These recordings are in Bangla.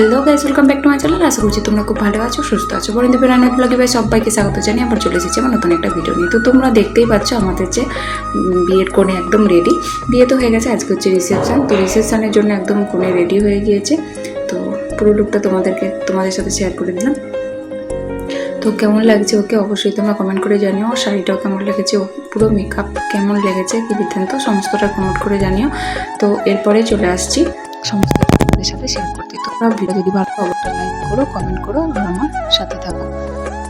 Hello guys welcome back to my channel আশা করছি তোমরা খুব ভালো আছো, সুস্থ আছো। বরেন্দ্র রান্নার ব্লগে ভাই সবাইকে স্বাগত জানিয়ে আবার চলে এসেছি আমার নতুন একটা ভিডিও নিয়ে। তো তোমরা দেখতেই পাচ্ছ আমাদের যে বিয়ের কোণে একদম রেডি বিয়ে তো হয়ে গেছে, আজকে হচ্ছে রিসেপশন তো রিসেপশনের জন্য একদম কোণে রেডি হয়ে গিয়েছে। তো পুরো লুকটা তোমাদেরকে, তোমাদের সাথে শেয়ার করে দিলাম। তো কেমন লাগছে ওকে অবশ্যই তোমরা কমেন্ট করে জানিও। শাড়িটাও কেমন লেগেছে, ও পুরো মেকআপ কেমন লেগেছে, কি বৃত্তান্ত সমস্তটা কমেন্ট করে জানিও। তো এরপরে চলে আসছি। সমস্ত তোমাদের সাথে শেয়ার করতে। তোমরা ভিডিও যদি ভালো অবশ্যই লাইক করো কমেন্ট করো, আর আমার সাথে থাকো।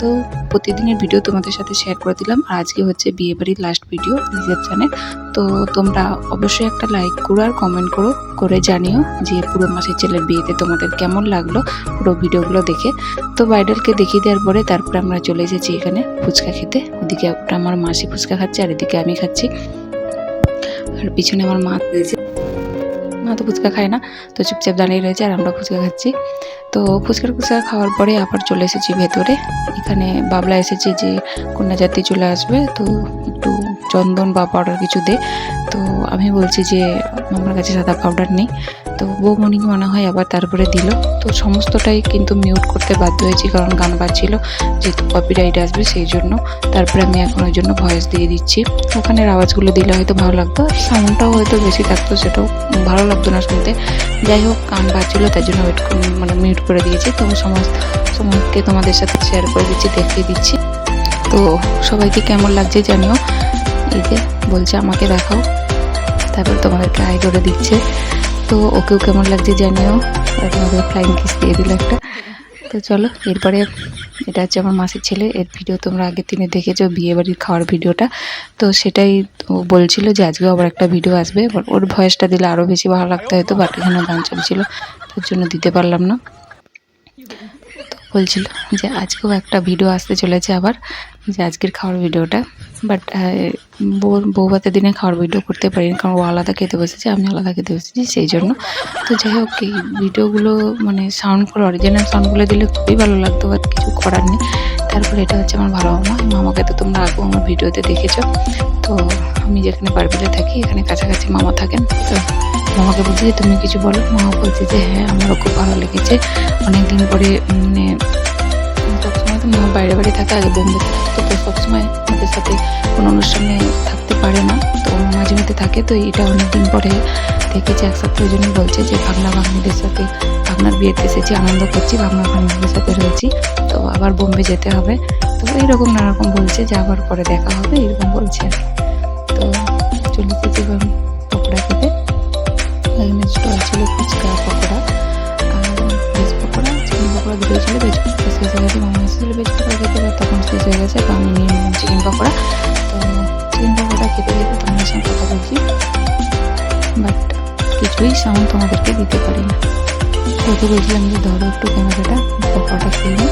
তো প্রতিদিনের ভিডিও তোমাদের সাথে শেয়ার করে দিলাম। আর আজকে হচ্ছে বিয়ে বাড়ির লাস্ট ভিডিও রিসেপশনের তো তোমরা অবশ্যই একটা লাইক করো আর কমেন্ট করো, করে জানিও যে পুরো মাসের ছেলের বিয়েতে তোমাদের কেমন লাগল পুরো ভিডিওগুলো দেখে। তো ব্রাইডালকে দেখিয়ে দেওয়ার পরে তারপরে আমরা চলে এসেছি এখানে ফুচকা খেতে। ওদিকে আমার মাসি ফুচকা খাচ্ছে, আর এদিকে আমি খাচ্ছি। আর পিছনে আমার মা তো ফুচকা খায় না। তো চুপচাপ দাঁড়িয়ে রয়েছে আর আমরা ফুচকা খাচ্ছি। তো ফুচকা ফুচকা খাওয়ার পরে আবার চলে এসেছি ভেতরে। এখানে বাবলা এসেছে যে কন্যা জাতি চলে আসবে। তো একটু চন্দন বা পাউডার কিছু দে। তো আমি বলছি যে, আমার কাছে সাদা পাউডার নেই। তো বৌমণিকে মনে হয় আবার তারপরে দিল। তো সমস্তটাই কিন্তু মিউট করতে বাধ্য হয়েছি, কারণ গান বাজছিল, যেহেতু কপিরাইট আসবে সেই জন্য। তারপরে আমি এখন ওই জন্য ভয়েস দিয়ে দিচ্ছি। ওখানের আওয়াজগুলো দিলে হয়তো ভালো লাগতো সাউন্ডটাও হয়তো বেশি থাকতো, সেটাও ভালো লাগতো না শুনতে। যাই হোক, গান বাজছিল তাই জন্য ওয়েট মানে মিউট করে দিয়েছি। তো সমস্ত সময়কে তোমাদের সাথে শেয়ার করে দিচ্ছি, দেখিয়ে দিচ্ছি। তো সবাইকে কেমন লাগছে জানিও। যে বলছে, আমাকে দেখাও। তারপর তোমাদেরকে আয় করে দিচ্ছে। তো ওকেও কেমন লাগছে জানিও। তোমাদের ফ্লাইং কিস দিয়ে দিল একটা। তো চলো, এরপরে এটা হচ্ছে আমার মাসির ছেলে। এর ভিডিও তোমরা আগের দিনে দেখেছ বিয়ে বাড়ির খাওয়ার ভিডিওটা তো সেটাই ও বলছিল যে আজকেও আবার একটা ভিডিও আসবে। ওর ভয়েসটা দিলে আরও বেশি ভালো লাগতো হয়তো, বাট এখানে গান চলছিল। তার জন্য দিতে পারলাম না। বলছিল যে, আজকেও একটা ভিডিও আসতে চলেছে আবার। যে আজকের খাওয়ার ভিডিওটা বাট বউ বৌভাতের দিনে খাওয়ার ভিডিও করতে পারিনি, কারণ ও আলাদা খেতে বসেছে, আমি আলাদা খেতে বসেছি, সেই জন্য। তো যাই হোক, এই ভিডিওগুলো মানে সাউন্ডগুলো অরিজিনাল সাউন্ডগুলো দিলে খুবই ভালো লাগতো বাট কিছু করার নেই। তারপরে এটা হচ্ছে আমার ভালো মামা মামাকে তো তোমরা আগেও আমার ভিডিওতে দেখেছ। তো আমি যেখানে বারবিলে থাকি, এখানে কাছাকাছি মামা থাকেন। তো মামাকে বলছি যে, তুমি কিছু বলো? মামা বলছে যে হ্যাঁ আমারও খুব ভালো লেগেছে। অনেক দিন পরে মানে সবসময় তো মামা বাইরে বাড়ি থাকে, আগে বোম্বে তো সবসময় আমাদের সাথে কোনো অনুষ্ঠানে থাকতে পারে না। তো মাঝে মধ্যে থাকে, তো এটা অনেকদিন পরে দেখেছি, এক ওই জন্য বলছে যে ভাগনা ভাগ্নিদের সাথে ভাগনার বিয়েতে এসেছি, আনন্দ করছি ভাগনা ভাগ্নিদের সাথে রয়েছি, তো আবার বোম্বে যেতে হবে। তো এইরকম নানারকম বলছে যে আবার পরে দেখা হবে, এরকম বলছে। তো চলে এবার পকোড়া খেতে। ছিল ফুচকা পকোড়া। চিকেন পকোড়া দুটোই ছিল ভেজ পকোড়া শেষ হয়ে গেছে মামা এসেছিল ভেজ পকোড়া খেতে এবার তখন শেষ হয়ে গেছে তো আমি চিকেন পকোড়া তো চিকেন পকোড়া খেতে খেতে তোমাদের সঙ্গে কথা বলছি। বাট কিছুই সাউন্ড তোমাদেরকে দিতে পারি না কত বলছিলাম যে ধরো একটু ক্যামেরাটা পকোড়াটা খেয়ে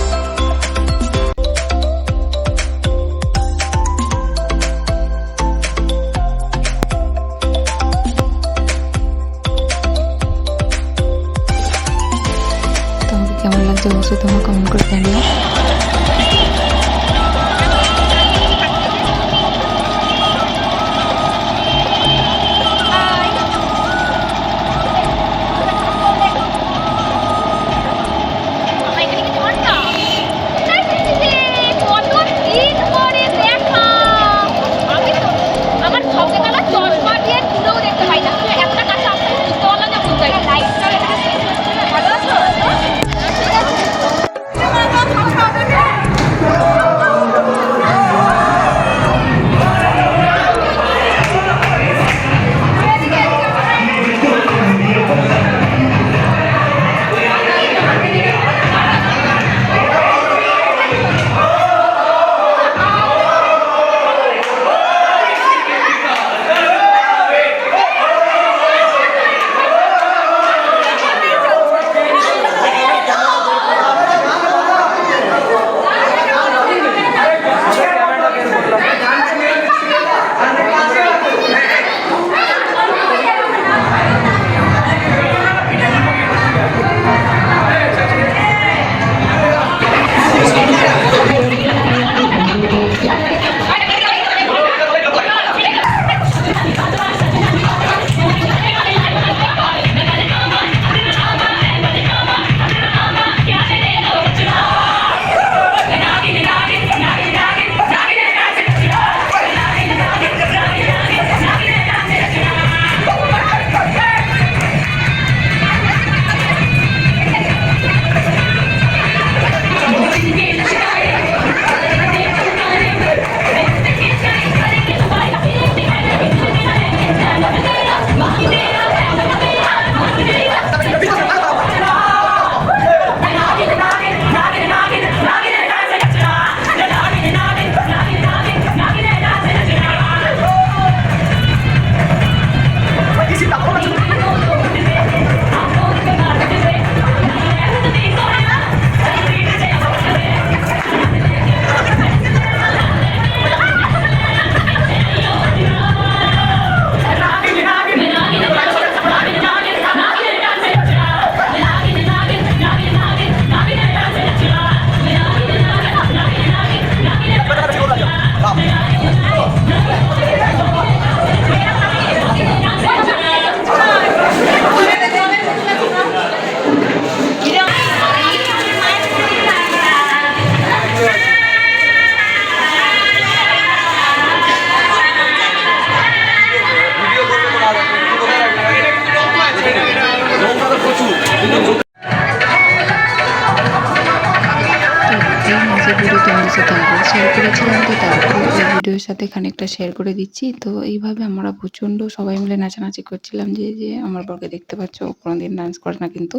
শেয়ার করেছিলাম তো তারপরে এই ভিডিওর সাথে খানিকটা শেয়ার করে দিচ্ছি তো এইভাবে আমরা প্রচণ্ড সবাই মিলে নাচানাচি করছিলাম যে যে আমার বরকে দেখতে পাচ্ছ ও কোনোদিন ডান্স করে না কিন্তু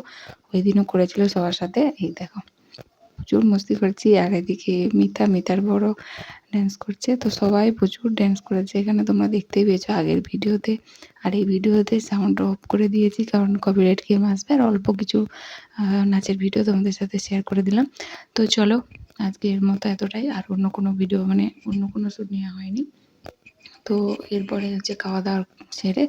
ওই দিনও করেছিল সবার সাথে। এই দেখো, প্রচুর মস্তি করছি আর এদিকে মিতা মিতার বড় ড্যান্স করছে তো সবাই প্রচুর ড্যান্স করেছে এখানে তোমরা দেখতেই পেয়েছ আগের ভিডিওতে আর এই ভিডিওতে সাউন্ড অফ করে দিয়েছি কারণ কপিরাইট গেম আসবে আর অল্প কিছু নাচের ভিডিও তোমাদের সাথে শেয়ার করে দিলাম। তো চলো আজকের মতো এতটাই। আর অন্য কোনো ভিডিও মানে অন্য কোনো শ্যুট নেওয়া হয়নি। তো এরপরে হচ্ছে খাওয়া দাওয়া সেরে,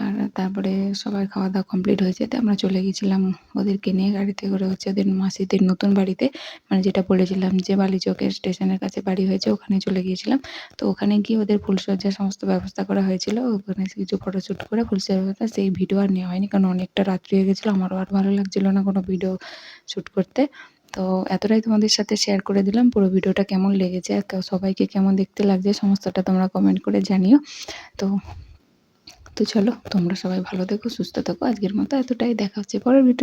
আর তারপরে সবাই খাওয়া দাওয়া কমপ্লিট হয়েছে। তো আমরা চলে গেছিলাম ওদেরকে নিয়ে গাড়িতে করে হচ্ছে ওদের মাসিদের নতুন বাড়িতে। মানে যেটা বলেছিলাম যে বালিচকের স্টেশনের কাছে বাড়ি হয়েছে, ওখানে চলে গিয়েছিলাম। তো ওখানে গিয়ে ওদের ফুলসজ্জার সমস্ত ব্যবস্থা করা হয়েছিল। ওখানে কিছু ফটোশ্যুট করে ব্যবস্থা, সেই ভিডিও আর নেওয়া হয়নি। কারণ অনেকটা রাত্রি হয়ে গেছিল। আমারও আর ভালো লাগছিল না কোনো ভিডিও শ্যুট করতে। তো এতটাই তোমাদের সাথে শেয়ার করে দিলাম। পুরো ভিডিওটা কেমন লেগেছে সবাইকে কেমন দেখতে লাগছে সমস্তটা তোমরা কমেন্ট করে জানিও। তো তো চলো, তোমরা সবাই ভালো থেকো, সুস্থ থাকো। আজকের মতো এতটাই। দেখা হচ্ছে পরের ভিডিও